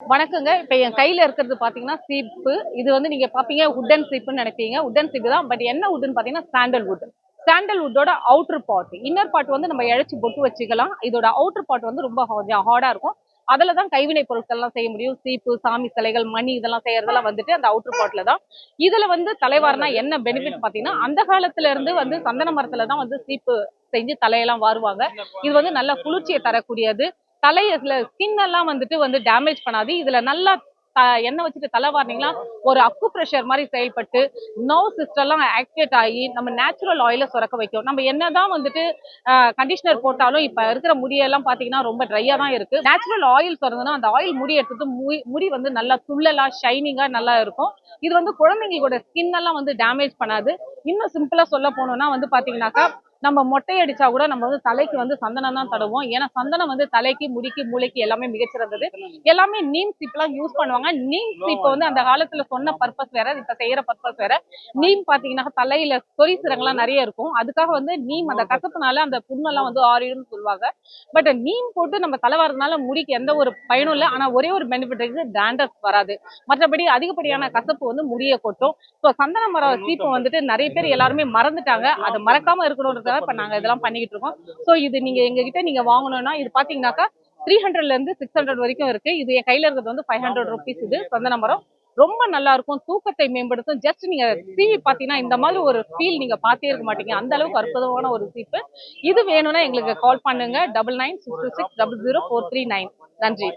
வணக்கங்க. இப்போ என் கையில இருக்கிறது பாத்தீங்கன்னா சீப்பு இது வந்து நீங்க பாப்பீங்க உட்டன் சீப்புன்னு நினைப்பீங்க. உட்டன் சீப்பு தான். பட் என்ன உட்னு பாத்தீங்கன்னா சாண்டல்வுட் சாண்டல்வுட்டோட அவுட்டர் பார்ட் இன்னர் பார்ட் வந்து நம்ம இழைச்சி பொட்டு வச்சுக்கலாம். இதோட அவுட்டர் பார்ட் வந்து ரொம்ப ஹார்டா இருக்கும். அதில் தான் கைவினை பொருட்கள்லாம் செய்ய முடியும். சீப்பு சாமி சிலைகள் மணி இதெல்லாம் செய்யறதெல்லாம் வந்துட்டு அந்த அவுட்டர் பார்ட்ல தான். இதுல வந்து தலைவார்னா என்ன பெனிஃபிட் பாத்தீங்கன்னா அந்த காலத்துல இருந்து வந்து சந்தன மரத்துல தான் வந்து சீப்பு செஞ்சு தலையெல்லாம் வாருவாங்க. இது வந்து நல்ல குளிர்ச்சியை தரக்கூடியது. தலையில ஸ்கின் எல்லாம் வந்துட்டு வந்து டேமேஜ் பண்ணாது. இதுல நல்லா எண்ணெய் வச்சுட்டு தலை வாரினீங்கன்னா ஒரு அக்கு ப்ரெஷர் மாதிரி செயல்பட்டு நர்வ் சிஸ்டம்லாம் ஆக்டிவேட் ஆகி நம்ம நேச்சுரல் ஆயில சுரக்க வைக்கும். நம்ம என்னதான் வந்துட்டு கண்டிஷனர் போட்டாலும் இப்ப இருக்கிற முடியெல்லாம் பாத்தீங்கன்னா ரொம்ப ட்ரையா தான் இருக்கு. நேச்சுரல் ஆயில் சுரந்தனா அந்த ஆயில் முடி எடுத்தது முடி- முடி வந்து நல்லா துள்ளலாம் ஷைனிங்கா நல்லா இருக்கும். இது வந்து குழந்தைங்களோட ஸ்கின் எல்லாம் வந்து டேமேஜ் பண்ணாது. இன்னும் சிம்பிளா சொல்ல போனோம்னா வந்து பாத்தீங்கன்னாக்கா நம்ம மொட்டை அடிச்சா கூட நம்ம வந்து தலைக்கு வந்து சந்தனம் தான் தடவோம். ஏன்னா சந்தனம் வந்து தலைக்கு முடிக்கு மூளைக்கு எல்லாமே மிகச்சிறந்தது. எல்லாமே நீம் சீப்லாம் யூஸ் பண்ணுவாங்க. நீம் சீப் வந்து அந்த காலத்துல சொன்ன பர்பஸ் வேற இப்ப செய்யற பர்பஸ் வேற. நீம் பாத்தீங்கன்னா தலையில சொறி சிரங்கெல்லாம் நிறைய இருக்கும். அதுக்காக வந்து நீம் அந்த கசப்புனால அந்த புண்ணெல்லாம் வந்து ஆறிடும்னு சொல்லுவாங்க. பட் நீம் போட்டு நம்ம தலைவாரதுனால முடிக்கு எந்த ஒரு பயனும் இல்லை. ஆனா ஒரே ஒரு பெனிஃபிட் இருக்கு டேண்டஸ் வராது. மற்றபடி அதிகப்படியான கசப்பு வந்து முடிய கொட்டும். ஸோ சந்தன மரம் சீப்பு வந்துட்டு நிறைய பேர் எல்லாருமே மறந்துட்டாங்க. அதை மறக்காம இருக்கணுன்றதுக்காக இப்ப நாங்க இதெல்லாம் பண்ணிக்கிட்டு இருக்கோம். ஸோ இது நீங்க எங்க கிட்ட நீங்க வாங்கணும்னா இது பாத்தீங்கன்னாக்கா த்ரீ ஹண்ட்ரட்ல இருந்து சிக்ஸ் ஹண்ட்ரட் வரைக்கும் இருக்கு. இது என் கையில இருக்கிறது வந்து ஃபைவ் ஹண்ட்ரட் ருபீஸ் இது. சந்தன மரம் ரொம்ப நல்லா இருக்கும். தூக்கத்தை மேம்படுத்தும். ஜஸ்ட் நீங்க சீவி பாத்தீங்கன்னா இந்த மாதிரி ஒரு ஃபீல் நீங்க பார்த்தே இருக்க மாட்டீங்க. அந்த அளவுக்கு அற்புதமான ஒரு சீப்பு இது வேணும்னா எங்களுக்கு கால் பண்ணுங்க. Double nine six six double zero four three nine நன்றி.